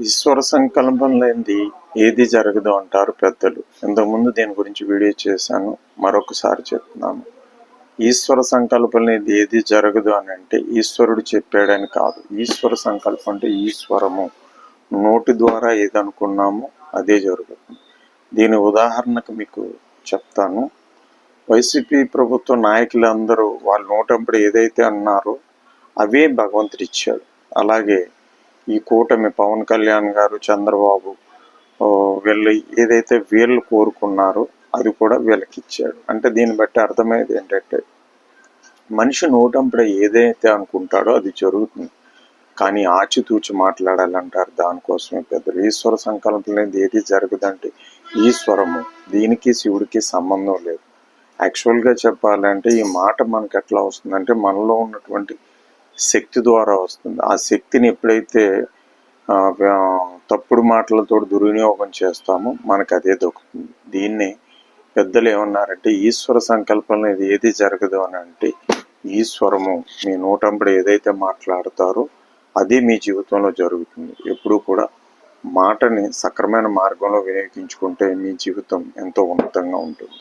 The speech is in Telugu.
ఈశ్వర సంకల్పం లేనిది ఏది జరగదు అంటారు పెద్దలు. ఇంతకుముందు దీని గురించి వీడియో చేశాను. మరొకసారి చెప్తున్నాను. ఈశ్వర సంకల్పం లేనిది ఏది జరగదు అని అంటే ఈశ్వరుడు చెప్పాడని కాదు. ఈశ్వర సంకల్పం అంటే ఈశ్వరము. నోటి ద్వారా ఏదనుకున్నామో అదే జరుగుతుంది. దీని ఉదాహరణకు మీకు చెప్తాను. వైసీపీ ప్రభుత్వ నాయకులందరూ వాళ్ళ నోటంపడి ఏదైతే అన్నారో అవే భగవంతుడిచ్చాడు. అలాగే ఈ కూటమి పవన్ కళ్యాణ్ గారు చంద్రబాబు ఓ, వీళ్ళు ఏదైతే వీళ్ళు కోరుకున్నారో అది కూడా వీళ్ళకి ఇచ్చాడు. అంటే దీన్ని బట్టి అర్థమయ్యేది ఏంటంటే మనిషి నోటంపడే ఏదైతే అనుకుంటాడో అది జరుగుతుంది. కానీ ఆచితూచి మాట్లాడాలంటారు దానికోసమే పెద్దలు. ఈశ్వర సంకల్పం లేనిది ఏది జరగదంటే ఈశ్వరము దీనికి శివుడికి సంబంధం లేదు. యాక్చువల్గా చెప్పాలంటే ఈ మాట మనకు ఎట్లా వస్తుందంటే మనలో ఉన్నటువంటి శక్తి ద్వారా వస్తుంది. ఆ శక్తిని ఎప్పుడైతే తప్పుడు మాటలతో దుర్వినియోగం చేస్తామో మనకు అదే దొరుకుతుంది దీన్ని పెద్దలు ఏమన్నారంటే ఈశ్వర సంకల్పం అనేది ఏది జరగదు అని అంటే ఈశ్వరము మీ నోటంబడి ఏదైతే మాట్లాడతారో అది మీ జీవితంలో జరుగుతుంది. ఎప్పుడూ కూడా మాటని సక్రమైన మార్గంలో వినియోగించుకుంటే మీ జీవితం ఎంతో ఉన్నతంగా ఉంటుంది.